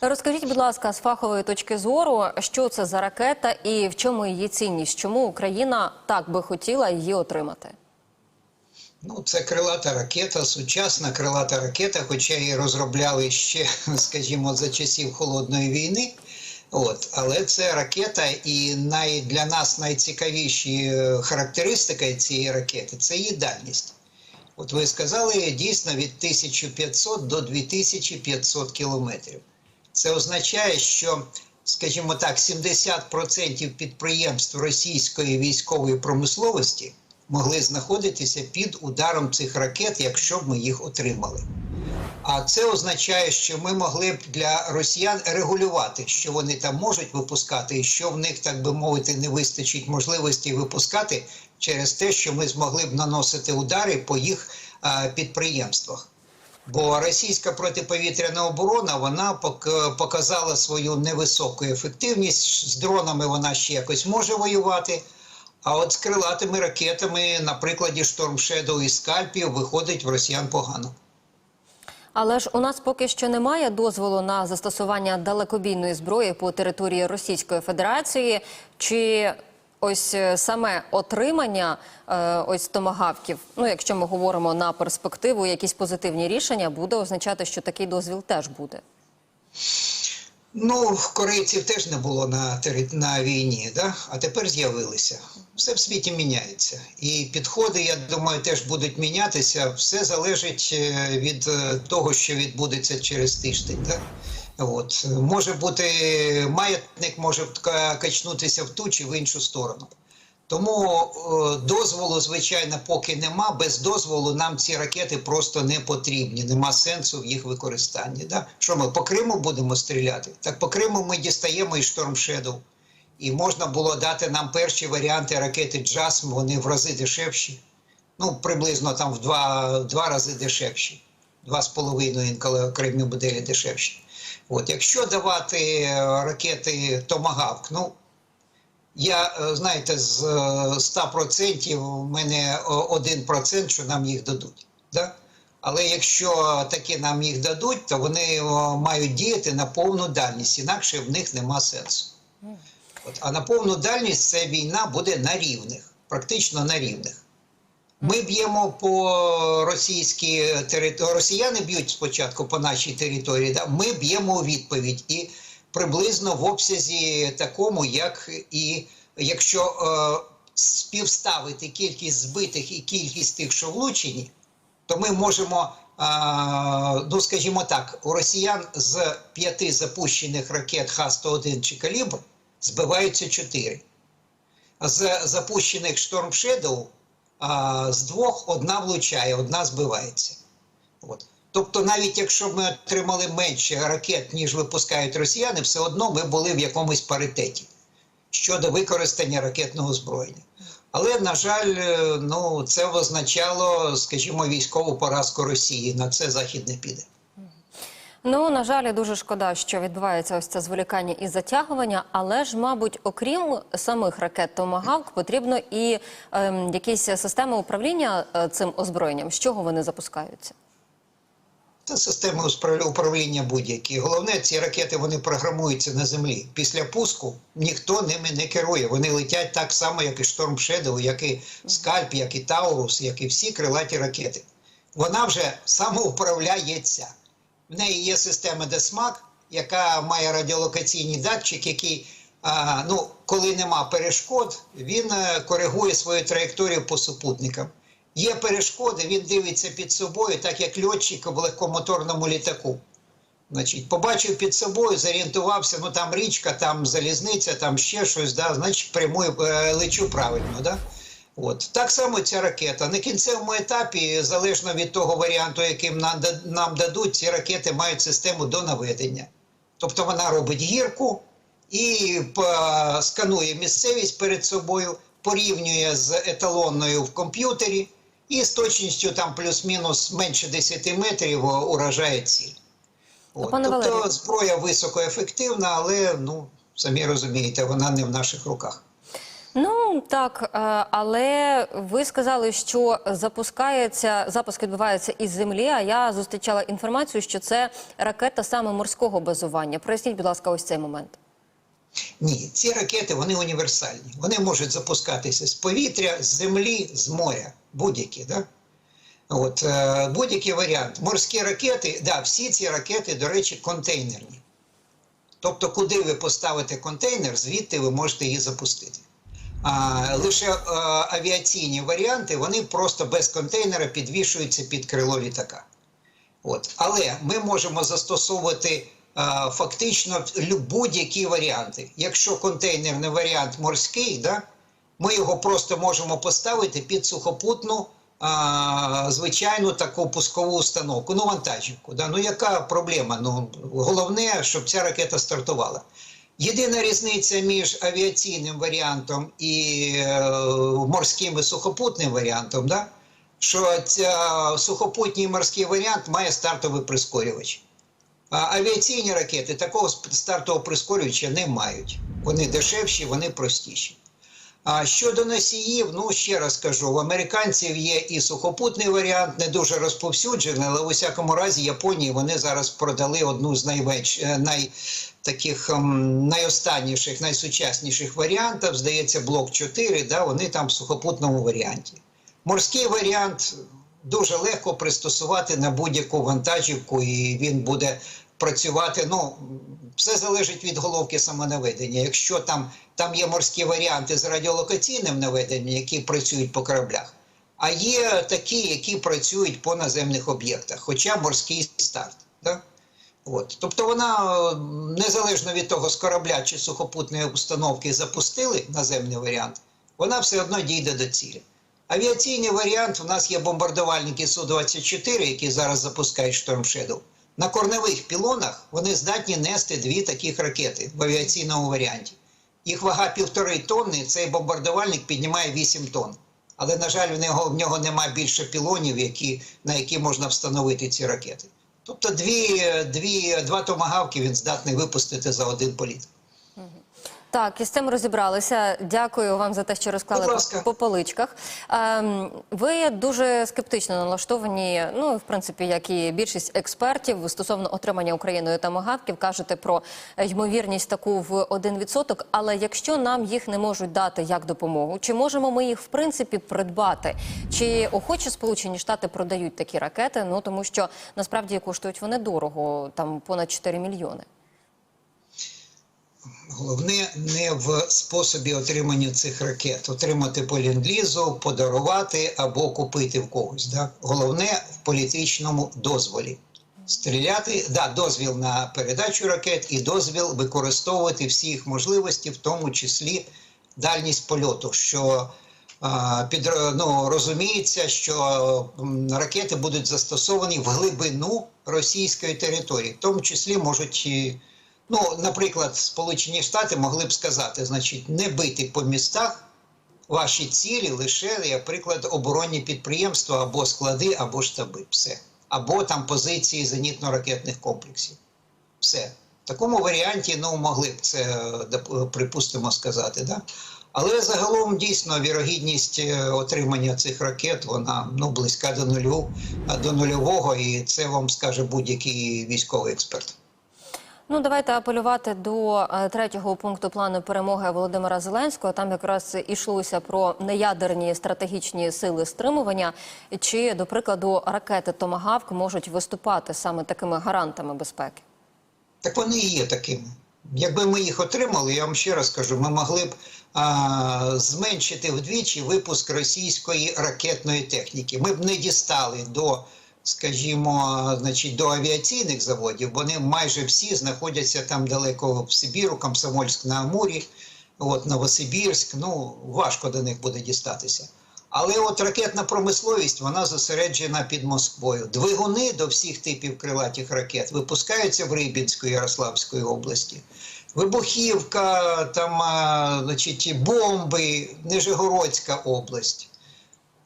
Розкажіть, будь ласка, з фахової точки зору, що це за ракета і в чому її цінність? Чому Україна так би хотіла її отримати? Ну, це крилата ракета, сучасна крилата ракета, хоча її розробляли ще, скажімо, за часів холодної війни. От, але це ракета, і най, для нас найцікавіші е, характеристика цієї ракети це її дальність. От ви сказали дійсно від 1500 до 2500 кілометрів. Це означає, що, скажімо так, 70% підприємств російської військової промисловості могли знаходитися під ударом цих ракет, якщо б ми їх отримали. А це означає, що ми могли б для росіян регулювати, що вони там можуть випускати, і що в них, так би мовити, не вистачить можливості випускати через те, що ми змогли б наносити удари по їх а, підприємствах. Бо російська протиповітряна оборона вона показала свою невисоку ефективність. З дронами вона ще якось може воювати. А от з крилатими ракетами, на прикладі Shadow і скальпів, виходить в росіян погано. Але ж у нас поки що немає дозволу на застосування далекобійної зброї по території Російської Федерації. Чи ось е, саме отримання е, ось томагавків, ну якщо ми говоримо на перспективу, якісь позитивні рішення, буде означати, що такий дозвіл теж буде. Ну, корейців теж не було на, на війні, да? а тепер з'явилися. Все в світі міняється. І підходи, я думаю, теж будуть мінятися. Все залежить е, від того, що відбудеться через тиждень. Да? От. Може бути, маятник може качнутися в ту чи в іншу сторону. Тому е, дозволу, звичайно, поки нема. Без дозволу нам ці ракети просто не потрібні. Нема сенсу в їх використанні. Да? Що ми по Криму будемо стріляти? Так по Криму ми дістаємо і Storm Shadow. І можна було дати нам перші варіанти ракети JASM, вони в рази дешевші. Ну, приблизно там в два, два рази дешевші. Два з половиною інколи окремі моделі дешевші. От, якщо давати е, ракети Томагавк, ну я, е, знаєте, з е, 100% в мене е, 1%, що нам їх дадуть. Да? Але якщо таки нам їх дадуть, то вони мають діяти на повну дальність, інакше в них нема сенсу. От, а на повну дальність це війна буде на рівних, практично на рівних. Ми б'ємо по російській території. Росіяни б'ють спочатку по нашій території. Да? Ми б'ємо у відповідь і приблизно в обсязі такому, як і якщо е, співставити кількість збитих і кількість тих, що влучені, то ми можемо, е, ну скажімо так, у росіян з п'яти запущених ракет Х-101 чи калібр збиваються чотири. З запущених Shadow а, з двох одна влучає, одна збивається. От. Тобто, навіть якщо б ми отримали менше ракет, ніж випускають росіяни, все одно ми були в якомусь паритеті щодо використання ракетного зброєння. Але, на жаль, е, ну, це означало, скажімо, військову поразку Росії. На це Захід не піде. Ну на жаль, дуже шкода, що відбувається ось це зволікання і затягування. Але ж, мабуть, окрім самих ракет Томагавк, потрібно і ем, якісь системи управління е, цим озброєнням. З чого вони запускаються? Це системи управління будь-які. Головне, ці ракети вони програмуються на землі. Після пуску ніхто ними не керує. Вони летять так само, як і Storm Shadow, як і Скальп, як і Таурус, як і всі крилаті ракети. Вона вже самоуправляється. В неї є система ДЕСМАК, яка має радіолокаційний датчик, який, а, ну, коли нема перешкод, він е, коригує свою траєкторію по супутникам. Є перешкоди, він дивиться під собою, так як льотчик в легкомоторному літаку. Значить, побачив під собою, зорієнтувався, ну там річка, там залізниця, там ще щось, да, значить прямую е, лечу правильно. Да? От. Так само ця ракета. На кінцевому етапі, залежно від того варіанту, яким нам, нам дадуть, ці ракети мають систему до наведення. Тобто вона робить гірку і по- сканує місцевість перед собою, порівнює з еталонною в комп'ютері і з точністю там плюс-мінус менше 10 метрів уражає ціль. От. Пане Тобто Валерію. зброя високоефективна, але ну самі розумієте, вона не в наших руках. Ну так, е, але ви сказали, що запускається запуск відбувається із землі. А я зустрічала інформацію, що це ракета саме морського базування. Проясніть, будь ласка, ось цей момент. Ні, ці ракети вони універсальні. Вони можуть запускатися з повітря, з землі, з моря. Будь-які, да? От, е, будь-який варіант. Морські ракети, да, всі ці ракети, до речі, контейнерні. Тобто, куди ви поставите контейнер, звідти ви можете її запустити. А, лише е, авіаційні варіанти, вони просто без контейнера підвішуються під крило літака. От. Але ми можемо застосовувати е, фактично будь-які варіанти. Якщо контейнерний варіант морський, да, ми його просто можемо поставити під сухопутну а, звичайну таку пускову установку, ну вантажівку. Да? Ну яка проблема? Ну, головне, щоб ця ракета стартувала. Єдина різниця між авіаційним варіантом і е, морським і сухопутним варіантом, да? що ця сухопутній морський варіант має стартовий прискорювач. А авіаційні ракети такого стартового прискорювача не мають. Вони дешевші, вони простіші. А щодо носіїв, ну ще раз кажу, у американців є і сухопутний варіант, не дуже розповсюджений, але у всякому разі Японії вони зараз продали одну з найменш е, най таких ем, найостанніших, найсучасніших варіантів. Здається, блок 4, да, вони там в сухопутному варіанті. Морський варіант дуже легко пристосувати на будь-яку вантажівку, і він буде працювати. Ну, все залежить від головки самонаведення. Якщо там, там є морські варіанти з радіолокаційним наведенням, які працюють по кораблях, а є такі, які працюють по наземних об'єктах, хоча морський старт. Да? От. Тобто вона е, незалежно від того, з корабля чи сухопутної установки запустили наземний варіант, вона все одно дійде до цілі. Авіаційний варіант у нас є бомбардувальники Су-24, які зараз запускають Storm Shadow. На корневих пілонах вони здатні нести дві таких ракети в авіаційному варіанті. Їх вага півтори тонни, цей бомбардувальник піднімає 8 тонн. Але, на жаль, в нього, в нього немає більше пілонів, які, на які можна встановити ці ракети. Тобто дві, дві, два томагавки він здатний випустити за один політ. Так, із цим розібралися. Дякую вам за те, що розклали по, поличках. Ем, ви дуже скептично налаштовані. Ну, в принципі, як і більшість експертів стосовно отримання Україною тамагавків, кажете про ймовірність таку в 1%. Але якщо нам їх не можуть дати як допомогу, чи можемо ми їх в принципі придбати? Чи охоче Сполучені Штати продають такі ракети? Ну тому що насправді коштують вони дорого, там понад 4 мільйони. Головне не в способі отримання цих ракет, отримати по ленд-лізу, подарувати або купити в когось. Да? Головне в політичному дозволі. Стріляти, да, дозвіл на передачу ракет і дозвіл використовувати всі їх можливості, в тому числі дальність польоту. Що під, ну, розуміється, що ракети будуть застосовані в глибину російської території, в тому числі можуть. Ну, наприклад, Сполучені Штати могли б сказати, значить, не бити по містах ваші цілі лише, як приклад, оборонні підприємства або склади, або штаби. Все. Або там позиції зенітно-ракетних комплексів. Все. В такому варіанті ну, могли б це, е, припустимо, сказати. Да? Але загалом дійсно вірогідність е, отримання цих ракет вона ну, близька до нулю, до нульового, і це вам скаже будь-який військовий експерт. Ну, давайте апелювати до е, третього пункту плану перемоги Володимира Зеленського. Там якраз ішлося про неядерні стратегічні сили стримування. Чи, до прикладу, ракети Томагавк можуть виступати саме такими гарантами безпеки? Так вони і є такими. Якби ми їх отримали, я вам ще раз кажу, ми могли б а, зменшити вдвічі випуск російської ракетної техніки. Ми б не дістали до, скажімо, значить, до авіаційних заводів. Вони майже всі знаходяться там далеко в Сибіру, Комсомольськ на Амурі, от Новосибірськ. Ну важко до них буде дістатися. Але от ракетна промисловість вона зосереджена під Москвою. Двигуни до всіх типів крилатих ракет випускаються в Рибінської Ярославської області. Вибухівка, там, значить, бомби, Нижегородська область.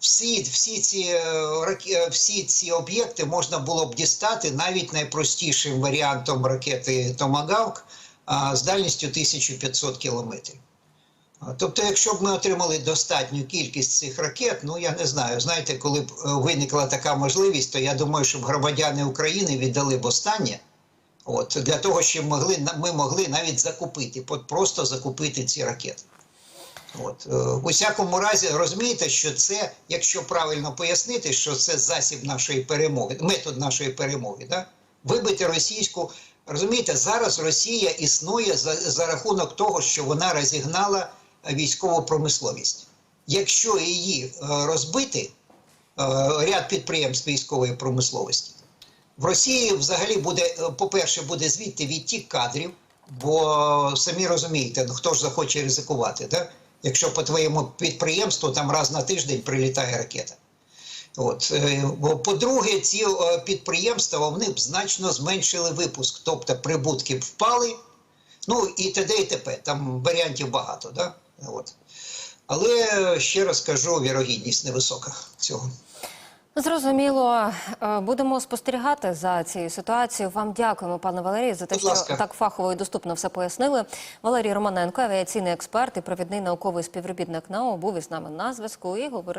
Всі, всі, ці, е, всі ці об'єкти можна було б дістати навіть найпростішим варіантом ракети Томагавк з дальністю 1500 кілометрів. Тобто, якщо б ми отримали достатню кількість цих ракет, ну я не знаю. Знаєте, коли б е, виникла така можливість, то я думаю, щоб громадяни України віддали б останнє. От для того, щоб могли ми могли навіть закупити, просто закупити ці ракети. От е, у всякому разі, розумієте, що це, якщо правильно пояснити, що це засіб нашої перемоги, метод нашої перемоги, да? вибити російську. Розумієте, зараз Росія існує за, за рахунок того, що вона розігнала е, військову промисловість. Якщо її е, розбити, е, ряд підприємств військової промисловості, в Росії взагалі буде, е, по-перше, буде звідти відтік кадрів, бо самі розумієте, ну хто ж захоче ризикувати, да? Якщо по твоєму підприємству там раз на тиждень прилітає ракета. От е, по-друге, ці е, підприємства вони б значно зменшили випуск, тобто прибутки б впали. Ну і т.д. і т.п. Там варіантів багато, да? От. Але ще раз кажу, вірогідність невисока цього. Зрозуміло, Е, будемо спостерігати за цією ситуацією. Вам дякуємо, пане Валерію, за те, що так фахово і доступно все пояснили. Валерій Романенко, авіаційний експерт і провідний науковий співробітник НАО, був із нами на зв'язку і говорив.